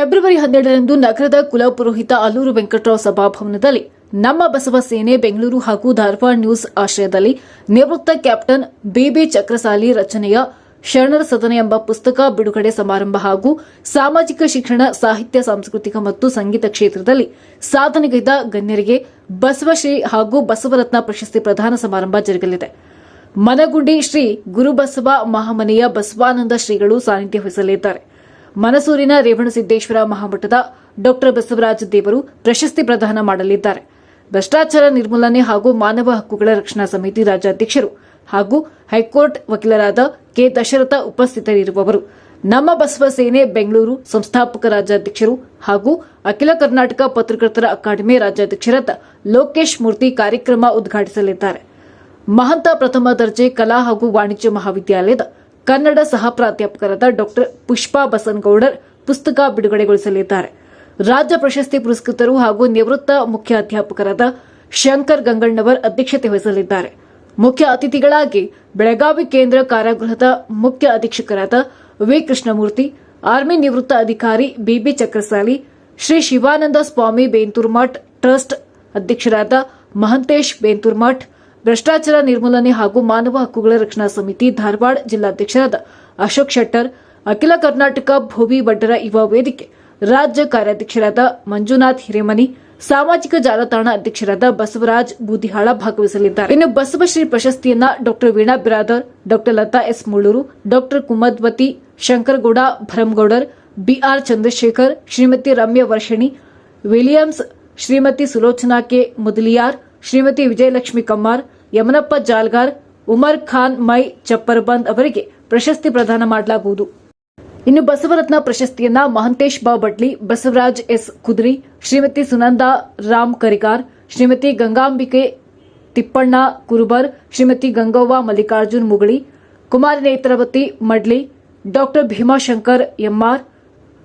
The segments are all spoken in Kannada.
ಫೆಬ್ರವರಿ ಹನ್ನೆರಡರಂದು ನಗರದ ಕುಲಪುರೋಹಿತ ಅಲ್ಲೂರು ವೆಂಕಟರಾವ್ ಸಭಾಭವನದಲ್ಲಿ ನಮ್ಮ ಬಸವ ಸೇನೆ ಬೆಂಗಳೂರು ಹಾಗೂ ಧಾರವಾಡ ನ್ಯೂಸ್ ಆಶ್ರಯದಲ್ಲಿ ನಿವೃತ್ತ ಕ್ಯಾಪ್ಟನ್ ಬಿಬಿ ಚಕ್ರಸಾಲಿ ರಚನೆಯ ಶರಣರ ಸದನ ಎಂಬ ಪುಸ್ತಕ ಬಿಡುಗಡೆ ಸಮಾರಂಭ ಹಾಗೂ ಸಾಮಾಜಿಕ ಶಿಕ್ಷಣ, ಸಾಹಿತ್ಯ, ಸಾಂಸ್ಕೃತಿಕ ಮತ್ತು ಸಂಗೀತ ಕ್ಷೇತ್ರದಲ್ಲಿ ಸಾಧನೆಗೈದ ಗಣ್ಯರಿಗೆ ಬಸವಶ್ರೀ ಹಾಗೂ ಬಸವರತ್ನ ಪ್ರಶಸ್ತಿ ಪ್ರದಾನ ಸಮಾರಂಭ ಜರುಗಲಿದೆ. ಮನಗುಂಡಿ ಶ್ರೀ ಗುರುಬಸವ ಮಹಾಮನೆಯ ಬಸವಾನಂದ ಶ್ರೀಗಳು ಸಾನ್ನಿಧ್ಯ ವಹಿಸಲಿದ್ದಾರೆ. ಮನಸೂರಿನ ರೇವಣಸಿದ್ದೇಶ್ವರ ಮಹಾಮಠದ ಡಾಕ್ಟರ್ ಬಸವರಾಜ ದೇವರು ಪ್ರಶಸ್ತಿ ಪ್ರದಾನ ಮಾಡಲಿದ್ದಾರೆ. ಭ್ರಷ್ಟಾಚಾರ ನಿರ್ಮೂಲನೆ ಹಾಗೂ ಮಾನವ ಹಕ್ಕುಗಳ ರಕ್ಷಣಾ ಸಮಿತಿ ರಾಜ್ಯಾಧ್ಯಕ್ಷರು ಹಾಗೂ ಹೈಕೋರ್ಟ್ ವಕೀಲರಾದ ಕೆ. ದಶರಥ ಉಪಸ್ಥಿತರಿರುವವರು. ನಮ್ಮ ಬಸವ ಸೇನೆ ಬೆಂಗಳೂರು ಸಂಸ್ಥಾಪಕ ರಾಜ್ಯಾಧ್ಯಕ್ಷರು ಹಾಗೂ ಅಖಿಲ ಕರ್ನಾಟಕ ಪತ್ರಕರ್ತರ ಅಕಾಡೆಮಿ ರಾಜ್ಯಾಧ್ಯಕ್ಷರಾದ ಲೋಕೇಶ್ ಮೂರ್ತಿ ಕಾರ್ಯಕ್ರಮ ಉದ್ಘಾಟಿಸಲಿದ್ದಾರೆ. ಮಹಂತ ಪ್ರಥಮ ದರ್ಜೆ ಕಲಾ ಹಾಗೂ ವಾಣಿಜ್ಯ ಮಹಾವಿದ್ಯಾಲಯದ ಕನ್ನಡ ಸಹ ಪ್ರಾಧ್ಯಾಪಕರಾದ ಡಾಕ್ಟರ್ ಪುಷ್ಪಾ ಬಸನ್ಗೌಡರ್ ಪುಸ್ತಕ ಬಿಡುಗಡೆಗೊಳಿಸಲಿದ್ದಾರೆ. ರಾಜ್ಯ ಪ್ರಶಸ್ತಿ ಪುರಸ್ಕೃತರು ಹಾಗೂ ನಿವೃತ್ತ ಮುಖ್ಯ ಅಧ್ಯಾಪಕರಾದ ಶಂಕರ್ ಗಂಗಣ್ಣವರ್ ಅಧ್ಯಕ್ಷತೆ ವಹಿಸಲಿದ್ದಾರೆ. ಮುಖ್ಯ ಅತಿಥಿಗಳಾಗಿ ಬೆಳಗಾವಿ ಕೇಂದ್ರ ಕಾರಾಗೃಹದ ಮುಖ್ಯ ಅಧೀಕ್ಷಕರಾದ ವಿ ಕೃಷ್ಣಮೂರ್ತಿ, ಆರ್ಮಿ ನಿವೃತ್ತ ಅಧಿಕಾರಿ B B Chakrasali, Shri Shivananda Swami Benturmath trust ಅಧ್ಯಕ್ಷರಾದ ಮಹಂತೇಶ್ ಬೇಂತೂರ್ಮಠ್ ಭ್ರಷ್ಟಾಚಾರ ನಿರ್ಮೂಲನೆ ಹಾಗೂ ಮಾನವ ಹಕ್ಕುಗಳ ರಕ್ಷಣಾ ಸಮಿತಿ ಧಾರವಾಡ ಜಿಲ್ಲಾಧ್ಯಕ್ಷರಾದ ಅಶೋಕ್ ಶೆಟ್ಟರ್, ಅಖಿಲ ಕರ್ನಾಟಕ ಭೋವಿ ಬಡ್ಡರ ಯುವ ವೇದಿಕೆ, ರಾಜ್ಯ ಕಾರ್ಯಾಧ್ಯಕ್ಷರಾದ ಮಂಜುನಾಥ್ ಹಿರೇಮನಿ, ಸಾಮಾಜಿಕ ಜಾಲತಾಣ ಅಧ್ಯಕ್ಷರಾದ ಬಸವರಾಜ್ ಬೂದಿಹಾಳ ಭಾಗವಹಿಸಲಿದ್ದಾರೆ. ಇನ್ನು ಬಸವಶ್ರೀ ಪ್ರಶಸ್ತಿಯನ್ನ doctor Veena Biradar, doctor Latha S Mulluru, doctor Kumudvati Shankargouda, Bharamagoudar, B R Chandrashekhar, Shrimati Ramya Varshini, Williams, Shrimati Sulochana K Mudaliar Shrimati Vijayalakshmi Kammar Yamanappa Jalgar, Umar Khan ಮೈ ಚಪ್ಪರ್ಬಂದ್ ಅವರಿಗೆ ಪ್ರಶಸ್ತಿ ಪ್ರದಾನ ಮಾಡಲಾಗುವುದು. ಇನ್ನು ಬಸವರತ್ನ ಪ್ರಶಸ್ತಿಯನ್ನ ಮಹಂತೇಶ್ ಬಾ Badli Basavaraj S Kudri, Shrimati Sunanda Ram Karigar, Shrimati Gangambike Tippanna Kurubar, Shrimati Gangavva Mallikarjun Mugali, Kumari Netravati Madli, doctor Bhimashankar M R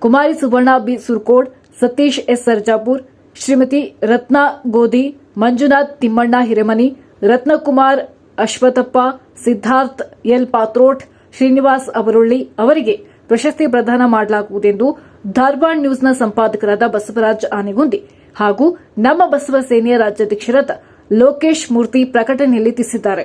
Kumari Suvarna B Surkod, Satish S Sarjapur, Shrimati Ratna Godhi Manjunath, Timmanna Hiremani, Ratnakumar, Ashwathappa, Siddharth, L Patrot, Srinivas ಅವರುಳ್ಳಿ ಅವರಿಗೆ ಪ್ರಶಸ್ತಿ ಪ್ರದಾನ ಮಾಡಲಾಗುವುದೆಂದು ಧಾರವಾಡ ನ್ಯೂಸ್ನ ಸಂಪಾದಕರಾದ ಬಸವರಾಜ್ ಆನೆಗುಂದಿ ಹಾಗೂ ನಮ್ಮ ಬಸವ ಸೇನೆಯ ರಾಜ್ಯಾಧ್ಯಕ್ಷರಾದ ಲೋಕೇಶ್ ಮೂರ್ತಿ ಪ್ರಕಟಣೆಯಲ್ಲಿ ತಿಳಿಸಿದ್ದಾರೆ.